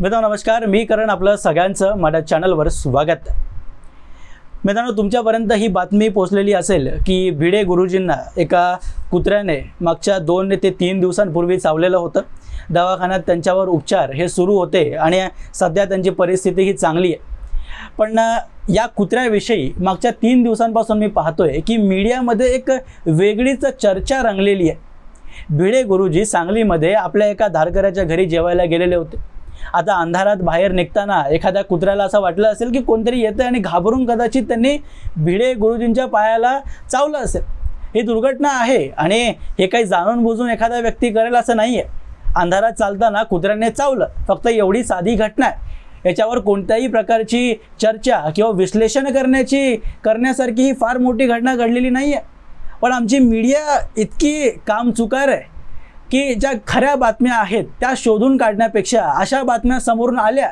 मित्रांनो नमस्कार. मी करण आपलं सगळ्यांचं माझ्या चॅनलवर स्वागत. मित्रांनो तुमच्यापर्यंत ही बातमी पोचलेली असेल की भिडे गुरुजींना एका कुत्र्याने मागच्या दोन ते तीन दिवसांपूर्वी चावलेलं होतं. दवाखान्यात त्यांच्यावर उपचार हे सुरू होते आणि सध्या त्यांची परिस्थिती ही चांगली आहे. पण या कुत्र्याविषयी मागच्या तीन दिवसांपासून मी पाहतोय की मीडियामध्ये एक वेगळीच चर्चा रंगलेली आहे. भिडे गुरुजी सांगलीमध्ये आपल्या एका धारकऱ्याच्या घरी जेवायला गेलेले होते. आता अंधारात बाहेर निघताना एखाद्या कुत्र्याला असं वाटलं असेल की कोणतरी येतं आणि घाबरून कदाचित त्यांनी भिडे गुरुजींच्या पायाला चावलं असेल. ही दुर्घटना आहे आणि हे काही जाणून बुजून एखादा व्यक्ती करेल असं नाही आहे अंधारात चालताना कुत्र्याने चावलं. फक्त एवढी साधी घटना आहे. याच्यावर कोणत्याही प्रकारची चर्चा किंवा विश्लेषण करण्याची करण्यासारखी ही फार मोठी घटना घडलेली नाही आहे पण आमची मीडिया इतकी काम चुकार आहे. की ज्या खऱ्या बातम्या आहेत त्या शोधून काढण्यापेक्षा अशा बातम्या समोरून आल्या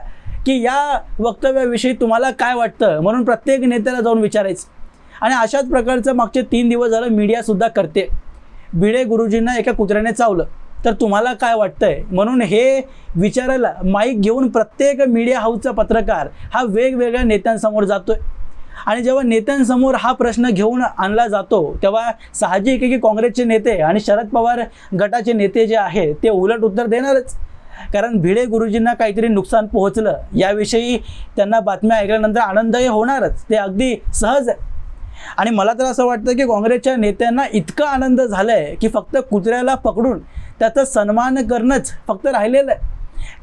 की या वक्तव्याविषयी तुम्हाला काय वाटतं? म्हणून प्रत्येक नेत्याला जाऊन विचारायचं. आणि अशाच प्रकारचं मागचे तीन दिवस झालं मीडियासुद्धा करते. भिडे गुरुजींना एका कुत्र्याने चावलं. तर तुम्हाला काय वाटतंय? म्हणून हे विचारायला माईक घेऊन प्रत्येक मीडिया हाऊसचा पत्रकार हा वेगवेगळ्या नेत्यांसमोर जातोय. आणि जेव्हा नेत्यांसमोर हा प्रश्न घेऊन आणला जातो तेव्हा साहजिक आहे की काँग्रेसचे नेते आणि शरद पवार गटाचे नेते जे आहेत ते उलट उत्तर देणारच. कारण भिडे गुरुजींना काहीतरी नुकसान पोहोचलं याविषयी त्यांना बातम्या ऐकल्यानंतर आनंदही होणारच. ते अगदी सहज आहे. आणि मला तर असं वाटतं की काँग्रेसच्या नेत्यांना इतका आनंद झाला आहे की फक्त कुत्र्याला पकडून त्याचा सन्मान करणंच फक्त राहिलेलं आहे.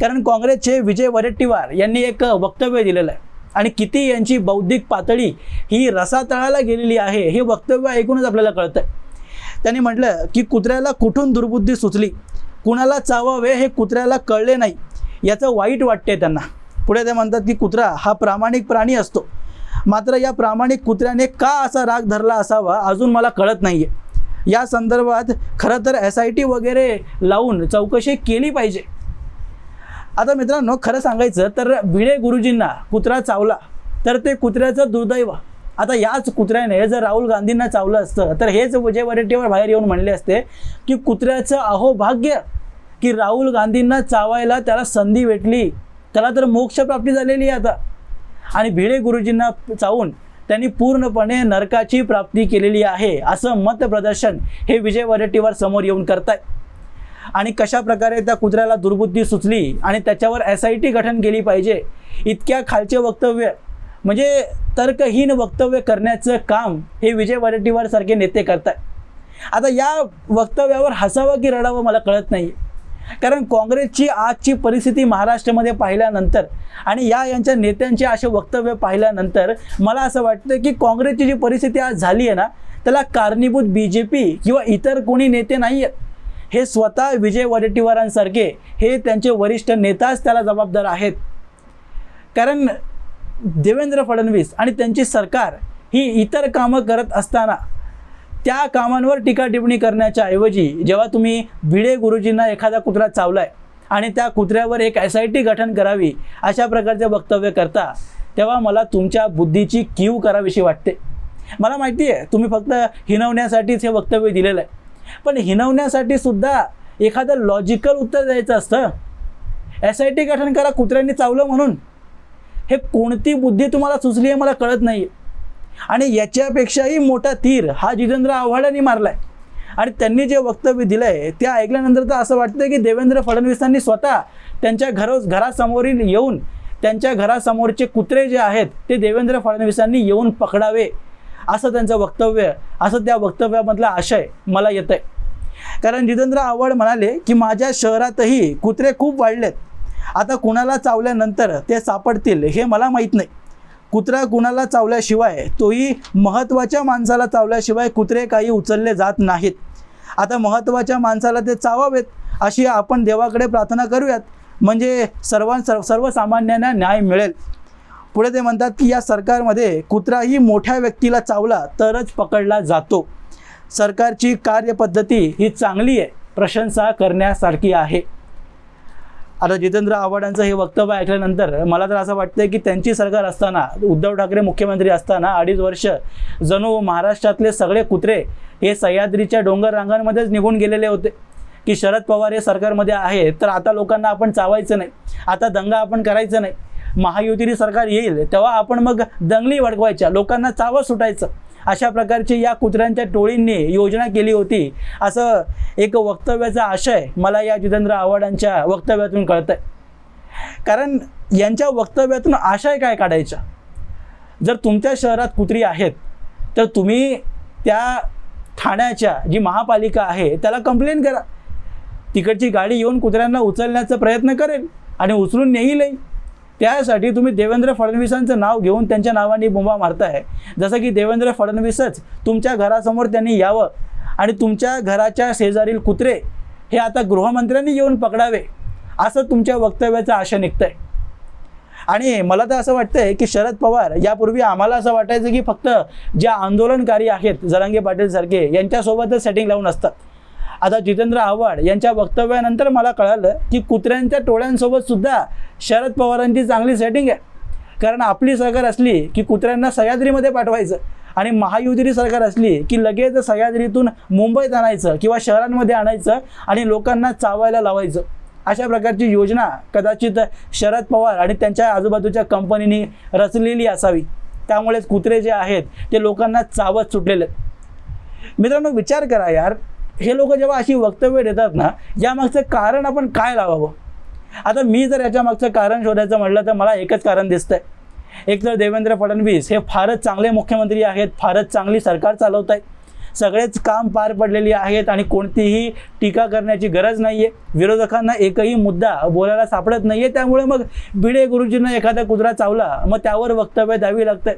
कारण काँग्रेसचे विजय वडेट्टीवार यांनी एक वक्तव्य दिलेलं आहे. आणि किती यांची बौद्धिक पातळी ही रसातळाला गेलेली आहे हे वक्तव्य ऐकूनच आपल्याला कळतं आहे त्यांनी म्हटलं की कुत्र्याला कुठून दुर्बुद्धी सुचली? कुणाला चावावे हे कुत्र्याला कळले नाही. याचं वाईट वाटते त्यांना. पुढे ते म्हणतात की कुत्रा हा प्रामाणिक प्राणी असतो. मात्र या प्रामाणिक कुत्र्याने का असा राग धरला असावा अजून मला कळत नाही आहे या संदर्भात खरं तर एस आय टी वगैरे लावून चौकशी केली पाहिजे. आता मित्रांनो खरं सांगायचं तर भिडे गुरुजींना कुत्रा चावला तर ते कुत्र्याचं दुर्दैव. आता याच कुत्र्याने जर राहुल गांधींना चावलं असतं तर हेच विजय वडेट्टीवार बाहेर येऊन म्हणले असते की कुत्र्याचं अहोभाग्य की राहुल गांधींना चावायला त्याला संधी भेटली. त्याला तर मोक्षप्राप्ती झालेली आहे आता. आणि भिडे गुरुजींना चावून त्यांनी पूर्णपणे नरकाची प्राप्ती केलेली आहे असं मत प्रदर्शन हे विजय वडेट्टीवार समोर येऊन करतायत. आणि कशा प्रकारे त्या कुत्र्याला दुर्बुद्धी सुचली आणि त्याच्यावर एस आय टी गठन केली पाहिजे इतक्या खालचे वक्तव्य म्हणजे तर्कहीन वक्तव्य करण्याचं काम हे विजय वडेट्टीवार सारखे नेते करतात आता या वक्तव्यावर हसावं की रडावं मला कळत नाही. कारण काँग्रेसची आजची परिस्थिती महाराष्ट्रामध्ये पाहिल्यानंतर आणि या यांच्या नेत्यांचे असे वक्तव्य पाहिल्यानंतर मला असं वाटतं की काँग्रेसची जी परिस्थिती आज झाली आहे ना त्याला कारणीभूत बी जे पी किंवा इतर कोणी नेते नाही आहेत हे स्वतः विजय वडेट्टीवारांसारखे हे त्यांचे वरिष्ठ नेताच त्याला जबाबदार आहेत. कारण देवेंद्र फडणवीस आणि त्यांची सरकार ही इतर कामं करत असताना त्या कामांवर टीका टिप्पणी करण्याच्या ऐवजी जेव्हा तुम्ही भिडे गुरुजींना एखादा कुत्रा चावलाय आणि त्या कुत्र्यावर एक एस आय टी गठन करावी अशा प्रकारचे वक्तव्य करता तेव्हा मला तुमच्या बुद्धीची कीव करावीशी वाटते. मला माहिती आहे तुम्ही फक्त हिनवण्यासाठीच हे वक्तव्य दिलेलं आहे. पण हिनवण्यासाठी सुद्धा एखादं लॉजिकल उत्तर द्यायचं असतं. एस आय टी गठन करा कुत्र्यांनी चावलं म्हणून. हे कोणती बुद्धी तुम्हाला सुचली आहे मला कळत नाही आणि याच्यापेक्षाही मोठा तीर हा जितेंद्र आव्हाडांनी आहे आणि त्यांनी जे वक्तव्य दिलं आहे ते ऐकल्यानंतर तर असं वाटतं की देवेंद्र फडणवीसांनी स्वतः त्यांच्या घरो घरासमोरील येऊन त्यांच्या घरासमोरचे कुत्रे जे आहेत ते देवेंद्र फडणवीसांनी येऊन पकडावे. असं त्यांचं वक्तव्य असं त्या वक्तव्यामधला आशय मला येतं आहे कारण जितेंद्र आव्हाड म्हणाले की माझ्या शहरातही कुत्रे खूप वाढलेत. आता कुणाला चावल्यानंतर ते सापडतील हे मला माहीत नाही. कुत्रा कुणाला चावल्याशिवाय तोही महत्त्वाच्या माणसाला चावल्याशिवाय कुत्रे काही उचलले जात नाहीत. आता महत्त्वाच्या माणसाला ते चावावेत अशी आपण देवाकडे प्रार्थना करूयात. म्हणजे सर्वां सर्व सर्वसामान्यांना न्याय मिळेल. पुढे ते म्हणतात की या सरकारमध्ये कुत्राही मोठ्या व्यक्तीला चावला तरच पकडला जातो. सरकारची कार्यपद्धती ही चांगली आहे प्रशंसा करण्यासारखी आहे. आता जितेंद्र आव्हाडांचं हे वक्तव्य ऐकल्यानंतर मला तर असं वाटतं की त्यांची सरकार असताना उद्धव ठाकरे मुख्यमंत्री असताना अडीच वर्ष जणू महाराष्ट्रातले सगळे कुत्रे हे सह्याद्रीच्या डोंगर रांगांमध्येच निघून गेलेले होते. की शरद पवार हे सरकारमध्ये आहे तर आता लोकांना आपण चावायचं नाही. आता दंगा आपण करायचं नाही. महायुतीने सरकार येईल तेव्हा आपण मग दंगली भडकवायच्या लोकांना चावं सुटायचं. अशा प्रकारची या कुत्र्यांच्या टोळींनी योजना केली होती. असं एक वक्तव्याचा आशय मला या जितेंद्र आव्हाडांच्या वक्तव्यातून कळतंय. कारण यांच्या वक्तव्यातून आशय काय काढायचा? जर तुमच्या शहरात कुत्री आहेत तर तुम्ही त्या ठाण्याच्या जी महापालिका आहे त्याला कंप्लेंट करा. तिकडची गाडी येऊन कुत्र्यांना उचलण्याचा प्रयत्न करेल आणि उचलून नेईलही. त्यासाठी तुम्ही देवेंद्र फडणवीसांचं नाव घेऊन त्यांच्या नावाने बोंबा मारताय. जसं की देवेंद्र फडणवीसच तुमच्या घरासमोर त्यांनी यावं आणि तुमच्या घराच्या शेजारील कुत्रे हे आता गृहमंत्र्यांनी येऊन पकडावे असं तुमच्या वक्तव्याचं आशा निघतंय. आणि मला तर असं वाटतंय की शरद पवार यापूर्वी आम्हाला असं वाटायचं की फक्त जे आंदोलनकारी आहेत जरांगे पाटील सारखे यांच्यासोबतच सेटिंग लावून असतात. आता जितेंद्र आव्हाड यांच्या वक्तव्यानंतर मला कळालं की कुत्र्यांच्या टोळ्यांसोबत सुद्धा शरद पवारांची चांगली सेटिंग आहे. कारण आपली सरकार असली की कुत्र्यांना सह्याद्रीमध्ये पाठवायचं आणि महायुतीची सरकार असली की लगेच सह्याद्रीतून मुंबईत आणायचं किंवा शहरांमध्ये आणायचं आणि लोकांना चावायला लावायचं. अशा प्रकारची योजना कदाचित शरद पवार आणि त्यांच्या आजूबाजूच्या कंपनीनी रचलेली असावी. त्यामुळेच कुत्रे जे आहेत ते लोकांना चावत सुटलेले मित्रांनो विचार करा यार. हे लोक जेव्हा अशी वक्तव्य देतात ना यामागचं कारण आपण काय लावावं? आता मी जर याच्या मागचं कारण शोधायचं म्हटलं तर मला एकच कारण दिसतंय. एक तर देवेंद्र फडणवीस हे फारच चांगले मुख्यमंत्री आहेत फारच चांगली सरकार चालवत आहेत सगळेच काम पार पडलेली आहेत आणि कोणतीही टीका करण्याची गरज नाही आहे विरोधकांना एकही मुद्दा बोलायला सापडत नाही आहे त्यामुळे मग भिडे गुरुजींना एखादा कुत्रा चावला मग त्यावर वक्तव्य द्यावी लागतं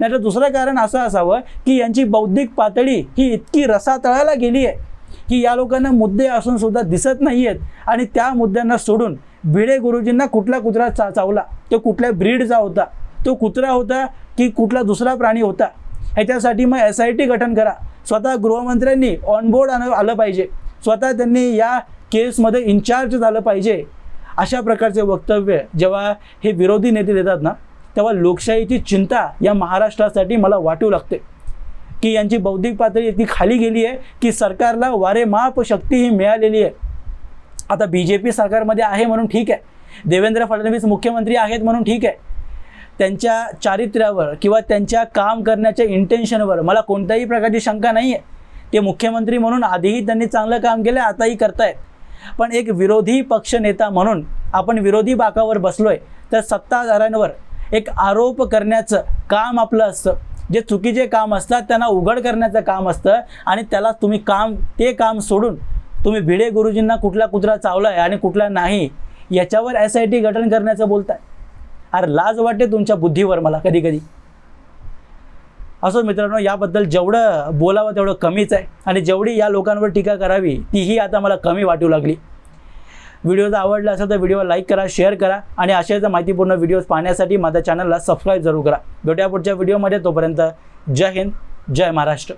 नाहीतर दुसरं कारण असं असावं की यांची बौद्धिक पातळी ही इतकी रसातळाला गेली आहे की या लोकांना मुद्दे असून सुद्धा दिसत नाही आहेत आणि त्या मुद्द्यांना सोडून भिडे गुरुजींना कुठला कुत्रा चा चावला? तो कुठल्या ब्रीडचा होता? तो कुत्रा होता की कुठला दुसरा प्राणी होता? ह्याच्यासाठी मग एस आय टी गठन करा. स्वतः गृहमंत्र्यांनी ऑनबोर्ड आण आलं पाहिजे. स्वतः त्यांनी या केसमध्ये इन्चार्ज झालं पाहिजे. अशा प्रकारचे वक्तव्य जेव्हा हे विरोधी नेते देतात ना तेव्हा लोकशाहीची चिंता या महाराष्ट्रासाठी मला वाटू लागते. की यांची बौद्धिक पातळी इतकी खाली गेली आहे की सरकारला वारेमाप शक्ती ही मिळालेली आहे. आता बी जे पी सरकारमध्ये आहे म्हणून ठीक आहे. देवेंद्र फडणवीस मुख्यमंत्री आहेत म्हणून ठीक आहे. त्यांच्या चारित्र्यावर किंवा त्यांच्या काम करण्याच्या इंटेन्शनवर मला कोणत्याही प्रकारची शंका नाही आहे. ते मुख्यमंत्री म्हणून आधीही त्यांनी चांगलं काम केलं आताही करतायत. पण एक विरोधी पक्षनेता म्हणून आपण विरोधी बाकावर बसलो आहे तर सत्ताधाऱ्यांवर एक आरोप करण्याचं काम आपलं असतं. जे चुकीचे काम असतात त्यांना उघड करण्याचं काम असतं आणि त्याला तुम्ही काम ते काम सोडून तुम्ही भिडे गुरुजींना कुठला कुत्रा चावला आहे आणि कुठला नाही याच्यावर एस आय टी गठन करण्याचं बोलताय. अरे लाज वाटते तुमच्या बुद्धीवर मला कधी कधी असो मित्रांनो याबद्दल जेवढं बोलावं तेवढं कमीच आहे. आणि जेवढी या लोकांवर टीका करावी तीही आता मला कमी वाटू लागली. व्हिडिओ जर आवडला असेल तर व्हिडिओ लाईक करा शेअर करा आणि अशाच माहितीपूर्ण व्हिडिओज पाहण्यासाठी माझ्या चॅनलला सबस्क्राईब जरूर करा. भेटूया पुढच्या व्हिडिओमध्ये तोपर्यंत जय हिंद जय महाराष्ट्र.